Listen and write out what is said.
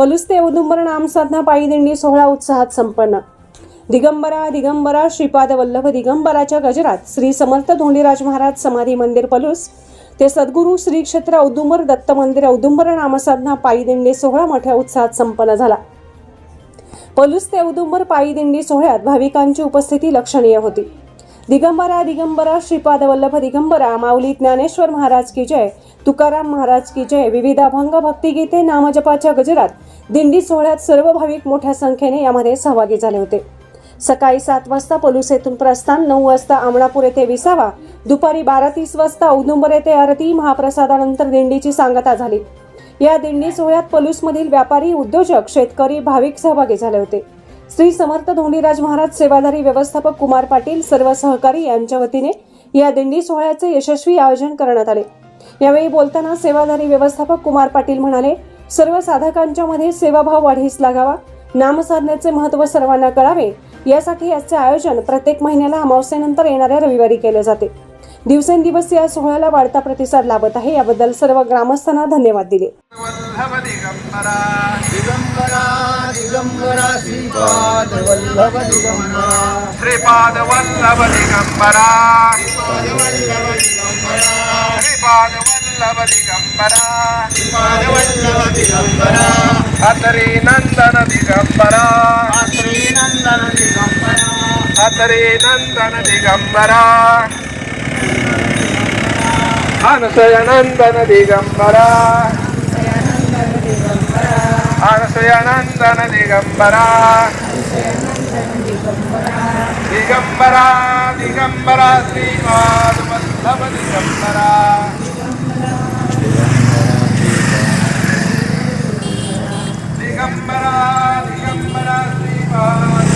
पलुस ते औदुंबर नामसाधना पायी दिंडी सोहळा उत्साहात संपन्न. दिगंबरा दिगंबरा श्रीपाद वल्लभ दिगंबराच्या गजरात श्री समर्थ धोंडीराज महाराज समाधी मंदिर पलूस. ते सद्गुरू श्री क्षेत्र औदुंबर दत्त मंदिर औदुंबर नामसाधना पायी दिंडी सोहळा मोठ्या उत्साहात संपन्न झाला. पलूस ते औदुंबर पायी दिंडी सोहळ्यात भाविकांची उपस्थिती लक्षणीय होती. दिगंबरा दिगंबरा श्रीपाद वल्लभ दिगंबरा माऊली ज्ञानेश्वर महाराज की जय तुकाराम महाराज की जय विविध अभंग भक्तिगीते नामजपाच्या गजरात दिंडी सोहळ्यात सर्व भाविक मोठ्या संख्येने यामध्ये सहभागी झाले होते. सकाळी सात वाजता पलूस येथून प्रस्थान नऊ वाजता आमणापूर येथे विसावा दुपारी बारा तीस वाजता औदुंबर येथे आरती महाप्रसादानंतर दिंडीची सांगता झाली. या दिंडी सोहळ्यात पलूसमधील व्यापारी उद्योजक शेतकरी भाविक सहभागी झाले होते. श्री समर्थ धोंडीराज महाराज सेवाधारी व्यवस्थापक कुमार पाटील सर्व सहकारी यांच्या वतीने या दिंडी सोहळ्याचे यशस्वी आयोजन करण्यात आले. यावेळी बोलताना सेवाधारी व्यवस्थापक कुमार पाटील म्हणाले सर्व साधकांच्या मध्ये सेवाभाव वाढीस लागावा नामसाधनेचे महत्त्व सर्वांना कळावे यासाठी याचे आयोजन प्रत्येक महिन्याला अमावस्येनंतर येणाऱ्या रविवारी केले जाते. दिवसेंदिवस या सोहळ्याला वाढता प्रतिसाद लाभत आहे याबद्दल सर्व ग्रामस्थांना धन्यवाद दिले. वल्लभ दिगंबरा श्रीपाद वल्लभ दिगंबरा श्रीपाद वल्लभ दिगंबरा श्रीपाद वल्लभ दिगंबरा श्रीपाद वल्लभ दिगंबरा अतरी नंदन दिगंबरा श्रीनंदन दिगंबरा अतरी नंदन दिगंबरा अनसय नंदन दिगंबरा అనసూయనందన దిగంబరా దిగంబరా దిగంబరా శ్రీపాదువల్లభ దిగంబరా దిగంబరా దిగంబరా శ్రీపాద